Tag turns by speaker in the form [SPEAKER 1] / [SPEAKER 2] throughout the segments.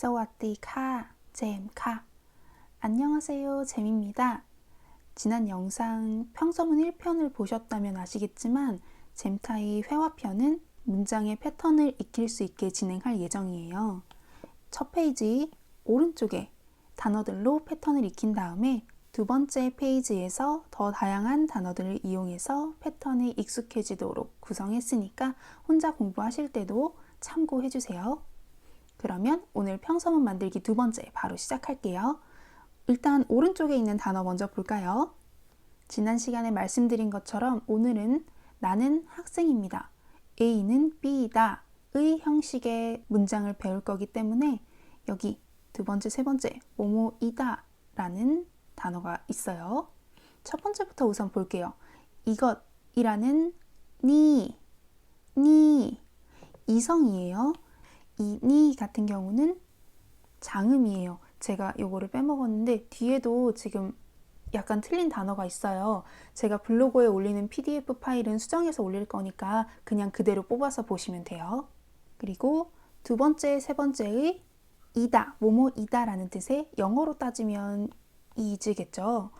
[SPEAKER 1] 사와디카, 잼카. 안녕하세요, 잼입니다. 지난 영상 평서문 1편을 보셨다면 아시겠지만 잼타이 회화편은 문장의 패턴을 익힐 수 있게 진행할 예정이에요. 첫 페이지 오른쪽에 단어들로 패턴을 익힌 다음에 두 번째 페이지에서 더 다양한 단어들을 이용해서 패턴에 익숙해지도록 구성했으니까 혼자 공부하실 때도 참고해 주세요. 그러면 오늘 평서문 만들기 두 번째 바로 시작할게요. 일단 오른쪽에 있는 단어 먼저 볼까요? 지난 시간에 말씀드린 것처럼 오늘은 나는 학생입니다. A는 B이다. 의 형식의 문장을 배울 거기 때문에 여기 두 번째, 세 번째, 뭐뭐이다 라는 단어가 있어요. 첫 번째부터 우선 볼게요. 이것이라는 니, 니, 이성이에요. 이 니 같은 경우는 장음이에요. 제가 요거를 빼먹었는데 뒤에도 지금 약간 틀린 단어가 있어요. 제가 블로그에 올리는 PDF 파일은 수정해서 올릴 거니까 그냥 그대로 뽑아서 보시면 돼요. 그리고 두 번째, 세 번째의 이다, 뭐뭐이다 라는 뜻의 영어로 따지면 이즈겠죠.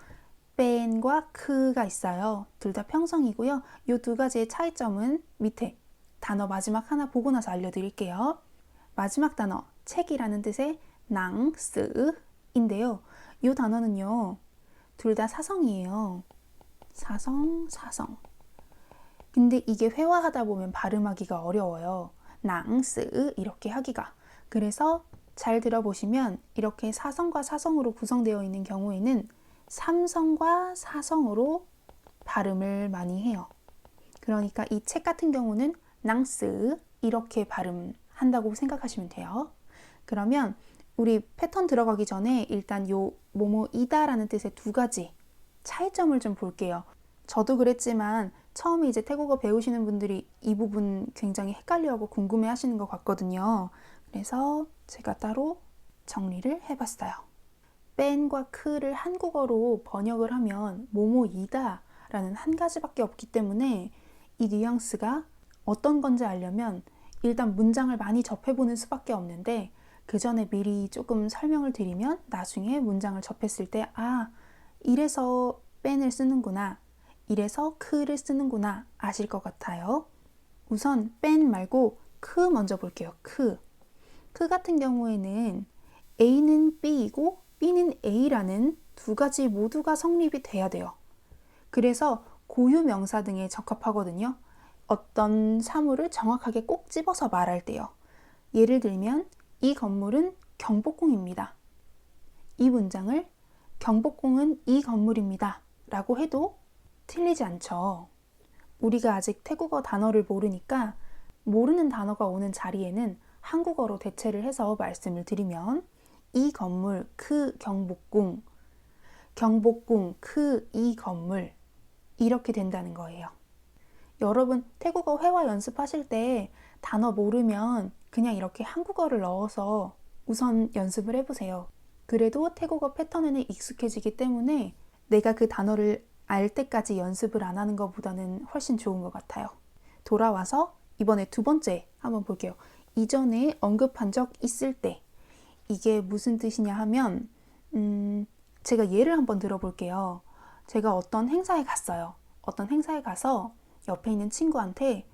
[SPEAKER 1] 뺀과 크가 있어요. 둘 다 평성이고요. 이 두 가지의 차이점은 밑에 단어 마지막 하나 보고 나서 알려드릴게요. 마지막 단어, 책이라는 뜻의 낭스인데요. 이 단어는요. 둘 다 사성이에요. 사성, 사성. 근데 이게 회화하다 보면 발음하기가 어려워요. 낭스 이렇게 하기가. 그래서 잘 들어보시면 이렇게 사성과 사성으로 구성되어 있는 경우에는 삼성과 사성으로 발음을 많이 해요. 그러니까 이 책 같은 경우는 낭스 이렇게 발음 한다고 생각하시면 돼요. 그러면 우리 패턴 들어가기 전에 일단 요 뭐뭐이다라는 뜻의 두 가지 차이점을 좀 볼게요. 저도 그랬지만 처음에 이제 태국어 배우시는 분들이 이 부분 굉장히 헷갈려하고 궁금해 하시는 것 같거든요. 그래서 제가 따로 정리를 해봤어요. 뺀과 크를 한국어로 번역을 하면 뭐뭐이다 라는 한 가지밖에 없기 때문에 이 뉘앙스가 어떤 건지 알려면 일단 문장을 많이 접해보는 수밖에 없는데 그 전에 미리 조금 설명을 드리면 나중에 문장을 접했을 때 아, 이래서 뺀을 쓰는구나. 이래서 크를 쓰는구나. 아실 것 같아요. 우선 뺀 말고 크 먼저 볼게요. 크. 크 같은 경우에는 A는 B이고 B는 A라는 두 가지 모두가 성립이 돼야 돼요. 그래서 고유 명사 등에 적합하거든요. 어떤 사물을 정확하게 꼭 집어서 말할 때요. 예를 들면 이 건물은 경복궁입니다. 이 문장을 경복궁은 이 건물입니다. 라고 해도 틀리지 않죠. 우리가 아직 태국어 단어를 모르니까 모르는 단어가 오는 자리에는 한국어로 대체를 해서 말씀을 드리면 이 건물 그 경복궁 경복궁 그 이 건물 이렇게 된다는 거예요. 여러분 태국어 회화 연습하실 때 단어 모르면 그냥 이렇게 한국어를 넣어서 우선 연습을 해보세요. 그래도 태국어 패턴에는 익숙해지기 때문에 내가 그 단어를 알 때까지 연습을 안 하는 것보다는 훨씬 좋은 것 같아요. 돌아와서 이번에 두 번째 한번 볼게요. 이전에 언급한 적 있을 때 이게 무슨 뜻이냐 하면 음, 제가 예를 한번 들어볼게요. 제가 어떤 행사에 갔어요. 어떤 행사에 가서 옆에 있는 친구한테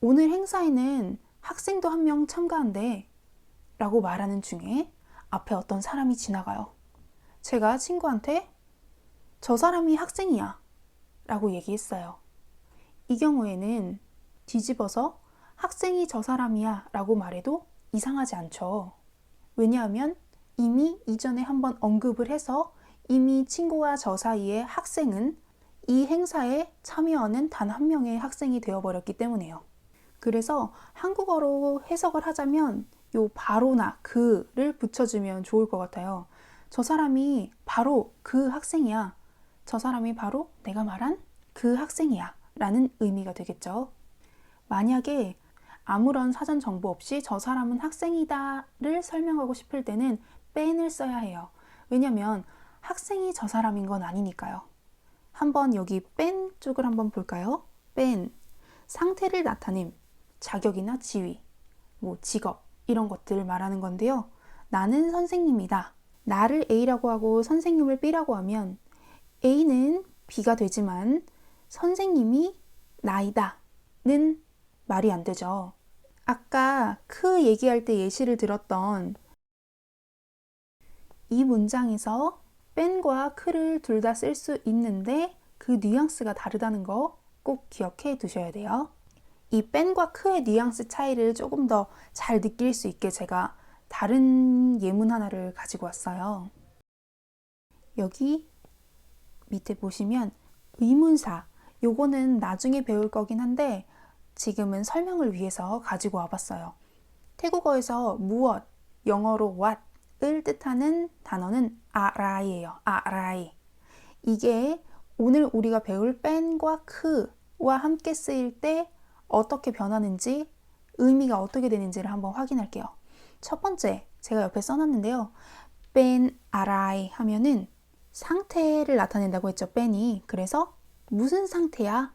[SPEAKER 1] 오늘 행사에는 학생도 한 명 참가한대 라고 말하는 중에 앞에 어떤 사람이 지나가요. 제가 친구한테 저 사람이 학생이야 라고 얘기했어요. 이 경우에는 뒤집어서 학생이 저 사람이야 라고 말해도 이상하지 않죠. 왜냐하면 이미 이전에 한번 언급을 해서 이미 친구와 저 사이에 학생은 이 행사에 참여하는 단 한 명의 학생이 되어버렸기 때문에요. 그래서 한국어로 해석을 하자면 요 바로나 그를 붙여주면 좋을 것 같아요. 저 사람이 바로 그 학생이야. 저 사람이 바로 내가 말한 그 학생이야. 라는 의미가 되겠죠. 만약에 아무런 사전 정보 없이 저 사람은 학생이다를 설명하고 싶을 때는 뺀을 써야 해요. 왜냐면 학생이 저 사람인 건 아니니까요. 한번 여기 뺀 쪽을 한번 볼까요? 뺀 상태를 나타냄 자격이나 지위, 뭐 직업 이런 것들을 말하는 건데요. 나는 선생님이다. 나를 A라고 하고 선생님을 B라고 하면 A는 B가 되지만 선생님이 나이다는 말이 안 되죠. 아까 크 얘기할 때 예시를 들었던 이 문장에서 뺀과 크를 둘다 쓸 수 있는데 그 뉘앙스가 다르다는 거 꼭 기억해 두셔야 돼요. 이 뺀과 크의 뉘앙스 차이를 조금 더 잘 느낄 수 있게 제가 다른 예문 하나를 가지고 왔어요. 여기 밑에 보시면 의문사 요거는 나중에 배울 거긴 한데 지금은 설명을 위해서 가지고 와봤어요. 태국어에서 무엇, 영어로 what 을 뜻하는 단어는 아라이예요. 아라이. 이게 오늘 우리가 배울 뺀과 크와 함께 쓰일 때 어떻게 변하는지 의미가 어떻게 되는지를 한번 확인할게요. 첫 번째, 제가 옆에 써놨는데요. 뺀 아라이 하면은 상태를 나타낸다고 했죠. 뺀이. 그래서 무슨 상태야?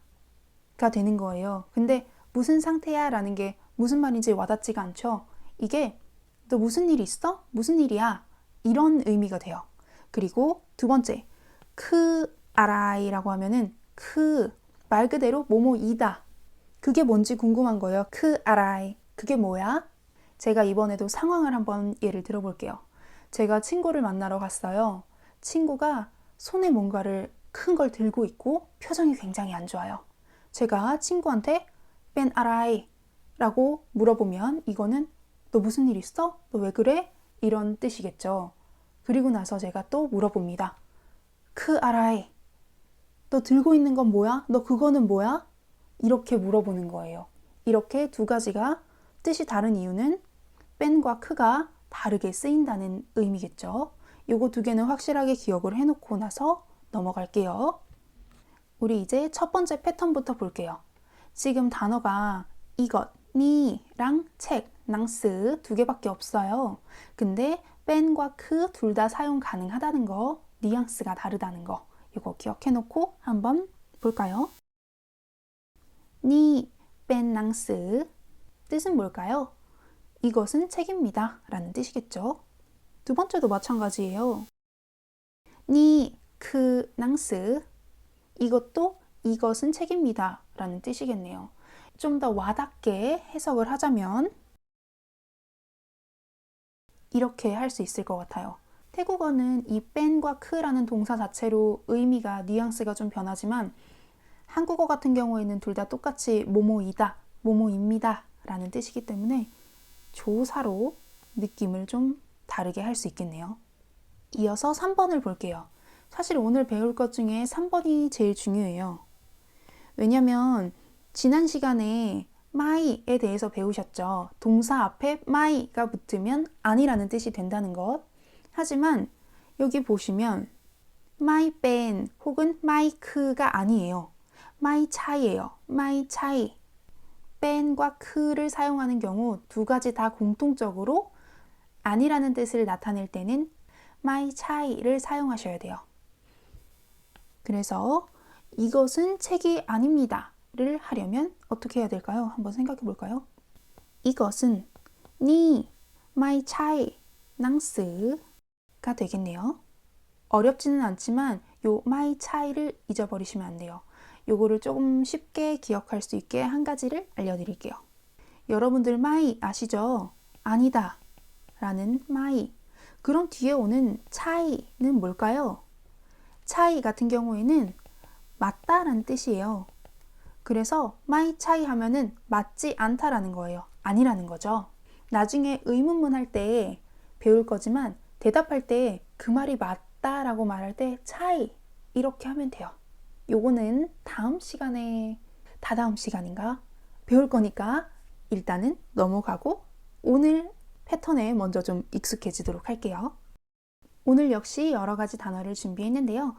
[SPEAKER 1] 가 되는 거예요. 근데 무슨 상태야? 라는 게 무슨 말인지 와닿지가 않죠. 이게 너 무슨 일 있어? 무슨 일이야? 이런 의미가 돼요. 그리고 두 번째, 크 아라이라고 하면은 크 말 그대로 뭐뭐이다. 그게 뭔지 궁금한 거예요. 크 아라이. 그게 뭐야? 제가 이번에도 상황을 한번 예를 들어볼게요. 제가 친구를 만나러 갔어요. 친구가 손에 뭔가를 큰 걸 들고 있고 표정이 굉장히 안 좋아요. 제가 친구한테 뺀 아라이 라고 물어보면 이거는 너 무슨 일 있어? 너 왜 그래? 이런 뜻이겠죠. 그리고 나서 제가 또 물어봅니다. 크 아라이. 너 들고 있는 건 뭐야? 너 그거는 뭐야? 이렇게 물어보는 거예요. 이렇게 두 가지가 뜻이 다른 이유는 뺀과 크가 다르게 쓰인다는 의미겠죠. 요거 두 개는 확실하게 기억을 해놓고 나서 넘어갈게요. 우리 이제 첫 번째 패턴부터 볼게요. 지금 단어가 이것, 니랑 책, 낭스 두 개밖에 없어요. 근데 뺀과 크 둘 다 사용 가능하다는 거, 뉘앙스가 다르다는 거, 이거 기억해 놓고 한번 볼까요? 니, 뺀 낭스 뜻은 뭘까요? 이것은 책입니다. 라는 뜻이겠죠. 두 번째도 마찬가지예요. 니, 크, 낭스 이것도 이것은 책입니다. 라는 뜻이겠네요. 좀 더 와닿게 해석을 하자면 이렇게 할 수 있을 것 같아요. 태국어는 이 뺀과 크라는 동사 자체로 의미가 뉘앙스가 좀 변하지만 한국어 같은 경우에는 둘 다 똑같이 뭐뭐이다, 뭐뭐입니다 라는 뜻이기 때문에 조사로 느낌을 좀 다르게 할 수 있겠네요. 이어서 3번을 볼게요. 사실 오늘 배울 것 중에 3번이 제일 중요해요. 왜냐면 지난 시간에 마이에 대해서 배우셨죠. 동사 앞에 마이가 붙으면 아니라는 뜻이 된다는 것. 하지만 여기 보시면 마이 뺀 혹은 마이크가 아니에요. 마이 차이예요. 마이 차이. 뺀과 크를 사용하는 경우 두 가지 다 공통적으로 아니라는 뜻을 나타낼 때는 마이 차이를 사용하셔야 돼요. 그래서 이것은 책이 아닙니다 를 하려면 어떻게 해야 될까요? 한번 생각해 볼까요? 이것은 니 마이 차이 낭스가 되겠네요. 어렵지는 않지만 요 마이 차이를 잊어버리시면 안 돼요. 요거를 조금 쉽게 기억할 수 있게 한 가지를 알려드릴게요. 여러분들 마이 아시죠? 아니다 라는 마이 그럼 뒤에 오는 차이는 뭘까요? 차이 같은 경우에는 맞다라는 뜻이에요. 그래서 마이 차이 하면은 맞지 않다라는 거예요. 아니라는 거죠. 나중에 의문문 할 때 배울 거지만 대답할 때 그 말이 맞다라고 말할 때 차이 이렇게 하면 돼요. 요거는 다음 시간에 다다음 시간인가 배울 거니까 일단은 넘어가고 오늘 패턴에 먼저 좀 익숙해지도록 할게요. 오늘 역시 여러 가지 단어를 준비했는데요.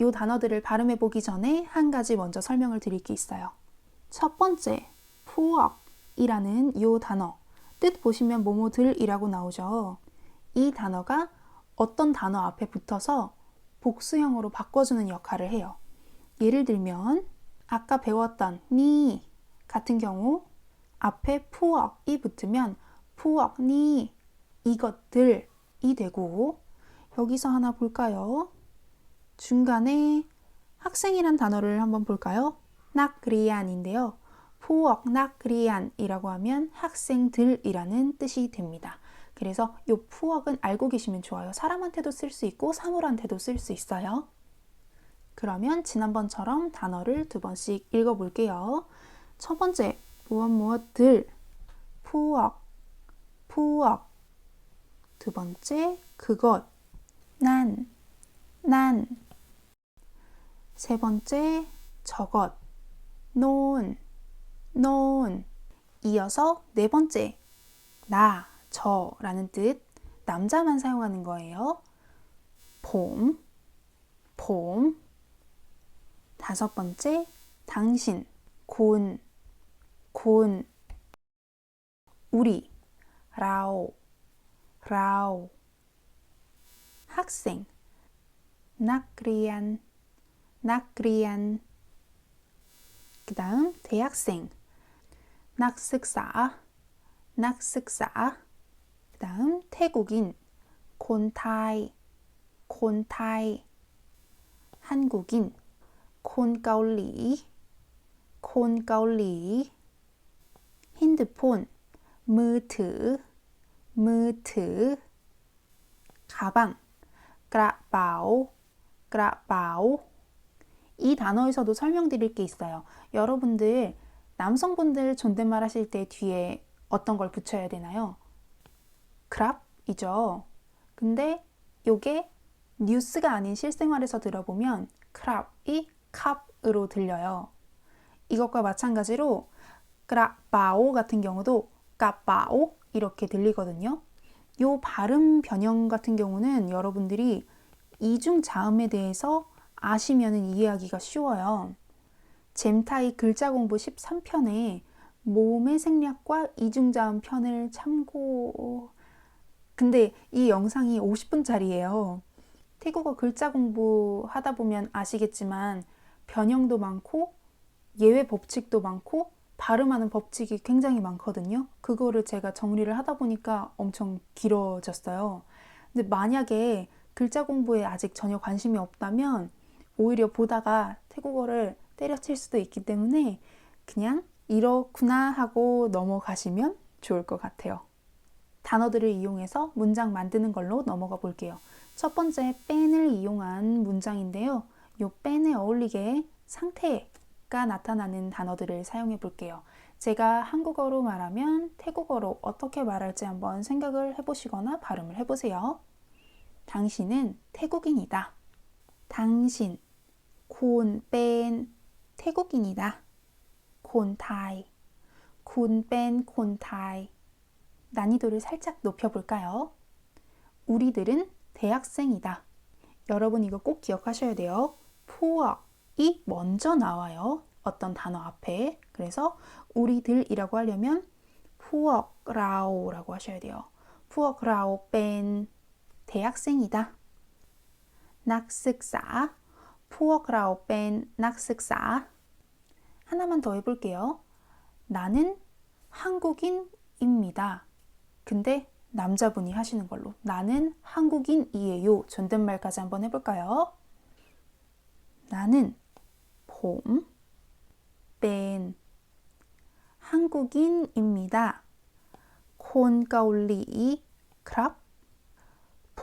[SPEAKER 1] 이 단어들을 발음해 보기 전에 한 가지 먼저 설명을 드릴 게 있어요. 첫 번째, 푸억이라는 이 단어. 뜻 보시면 뭐뭐들이라고 나오죠. 이 단어가 어떤 단어 앞에 붙어서 복수형으로 바꿔주는 역할을 해요. 예를 들면 아까 배웠던 니 같은 경우 앞에 푸억이 붙으면 푸억니 이것들이 되고 여기서 하나 볼까요? 중간에 학생이란 단어를 한번 볼까요? 낙그리안인데요. 포억 낙그리안이라고 하면 학생들이라는 뜻이 됩니다. 그래서 이 푸억은 알고 계시면 좋아요. 사람한테도 쓸 수 있고 사물한테도 쓸 수 있어요. 그러면 지난번처럼 단어를 두 번씩 읽어볼게요. 첫 번째, 무엇 무엇들, 푸억, 푸억. 두 번째, 그것, 난, 난. 세 번째, 저것, 논, 논. 이어서 네 번째, 나, 저 라는 뜻, 남자만 사용하는 거예요. 봄, 봄. 다섯 번째, 당신, 곤, 곤. 우리, 라오, 라오. 학생, 낙그리안, 낙그리안. 그 다음 대학생, 낙ศึกษา, 낙ศึกษา. 그 다음 태국인, 콘타이, 콘타이. 한국인, 콘가올리, 콘가올리. 핸드폰, มือถือ มือถือ 가방, กระเป๋า 그라바오 이 단어에서도 설명드릴 게 있어요. 여러분들 남성분들 존댓말 하실 때 뒤에 어떤 걸 붙여야 되나요? 그랍이죠. 근데 요게 뉴스가 아닌 실생활에서 들어보면 크랍이 캅으로 들려요. 이것과 마찬가지로 그라바오 같은 경우도 까바오 이렇게 들리거든요. 요 발음 변형 같은 경우는 여러분들이 이중 자음에 대해서 아시면은 이해하기가 쉬워요. 잼타이 글자 공부 13편에 모음의 생략과 이중자음 편을 참고. 근데 이 영상이 50분짜리예요. 태국어 글자 공부하다 보면 아시겠지만 변형도 많고 예외 법칙도 많고 발음하는 법칙이 굉장히 많거든요. 그거를 제가 정리를 하다 보니까 엄청 길어졌어요. 근데 만약에 글자 공부에 아직 전혀 관심이 없다면 오히려 보다가 태국어를 때려칠 수도 있기 때문에 그냥 이렇구나 하고 넘어가시면 좋을 것 같아요. 단어들을 이용해서 문장 만드는 걸로 넘어가 볼게요. 첫 번째 뺀을 이용한 문장인데요. 요 뺀에 어울리게 상태가 나타나는 단어들을 사용해 볼게요. 제가 한국어로 말하면 태국어로 어떻게 말할지 한번 생각을 해보시거나 발음을 해보세요. 당신은 태국인이다. 당신, 군, 뺀, 태국인이다. 콘타이, 군, 뺀, 콘타이. 난이도를 살짝 높여볼까요? 우리들은 대학생이다. 여러분 이거 꼭 기억하셔야 돼요. 푸어이 먼저 나와요. 어떤 단어 앞에. 그래서 우리들이라고 하려면 푸어라오라고 하셔야 돼요. 푸어라오 뺀 대학생이다. 낙ศึกษา 푸어라오 뺀 낙ศึกษา 하나만 더 해볼게요. 나는 한국인입니다. 근데 남자분이 하시는 걸로 나는 한국인이에요. 존댓말까지 한번 해볼까요? 나는 봄, 뺀 한국인입니다. 콘가올리 크랍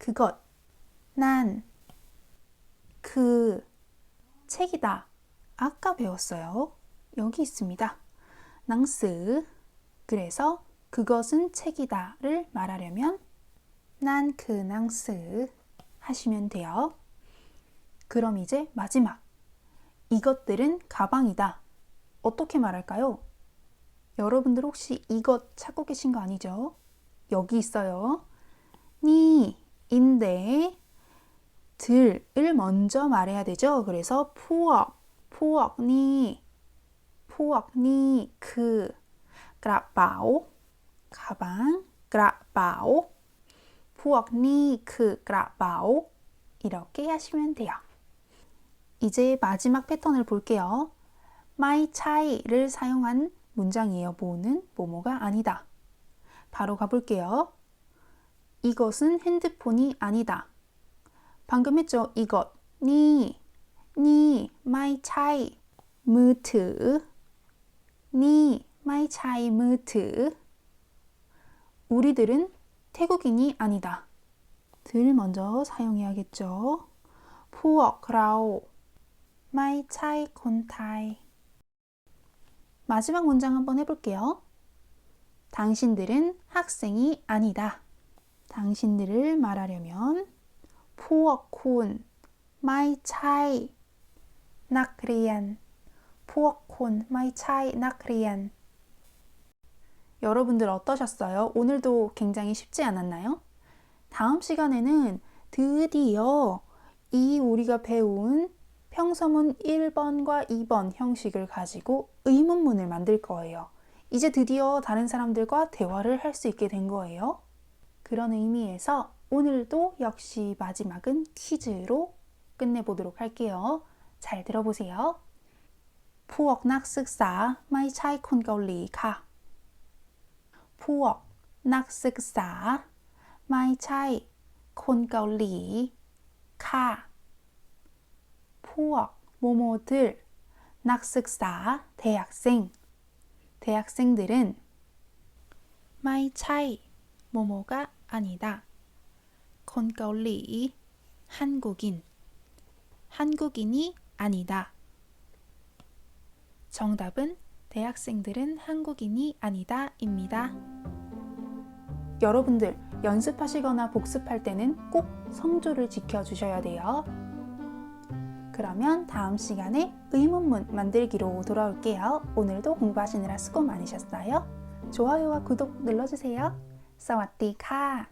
[SPEAKER 1] 그것, 난, 그, 책이다. 아까 배웠어요. 여기 있습니다. 낭스. 그래서 그것은 책이다를 말하려면 난 그 낭스 하시면 돼요. 그럼 이제 마지막. 이것들은 가방이다. 어떻게 말할까요? 여러분들 혹시 이것 찾고 계신 거 아니죠? 여기 있어요. 니, 인데, 들을 먼저 말해야 되죠. 그래서 푸억, 푸억, 니, 푸억, 니, 그, 그라바오, 가방, 그라바오, 푸억, 니, 그, 그라바오. 이렇게 하시면 돼요. 이제 마지막 패턴을 볼게요. my 차이를 사용한 문장이에요. 뭐는 뭐뭐가 아니다. 바로 가볼게요. 이것은 핸드폰이 아니다. 방금 했죠? 이것. 니, 니, 마이 차이, 무트. 니, 마이 차이, 무트. 우리들은 태국인이 아니다. 들 먼저 사용해야겠죠? 푸어 라오. 마이 차이 콘타이 마지막 문장 한번 해볼게요. 당신들은 학생이 아니다. 당신들을 말하려면 포어콘 마이 차이, 낙리안, 포어콘 마이 차이, 낙리안. 여러분들 어떠셨어요? 오늘도 굉장히 쉽지 않았나요? 다음 시간에는 드디어 이 우리가 배운 평서문 1번과 2번 형식을 가지고 의문문을 만들 거예요. 이제 드디어 다른 사람들과 대화를 할 수 있게 된 거예요. 그런 의미에서 오늘도 역시 마지막은 퀴즈로 끝내보도록 할게요. 잘 들어보세요. พวกนักศึกษาไม่ใช่คนเกาหลีค่ะ พวกนักศึกษา ไม่ใช่คนเกาหลีค่ะ พวกโมโม들นักศึกษา 대학생 대학생들은 ไม่ใช่ 모모가 아니다. 콘가올리 한국인 한국인이 아니다. 정답은 대학생들은 한국인이 아니다입니다. 여러분들 연습하시거나 복습할 때는 꼭 성조를 지켜주셔야 돼요. 그러면 다음 시간에 의문문 만들기로 돌아올게요. 오늘도 공부하시느라 수고 많으셨어요. 좋아요와 구독 눌러주세요. 사와디카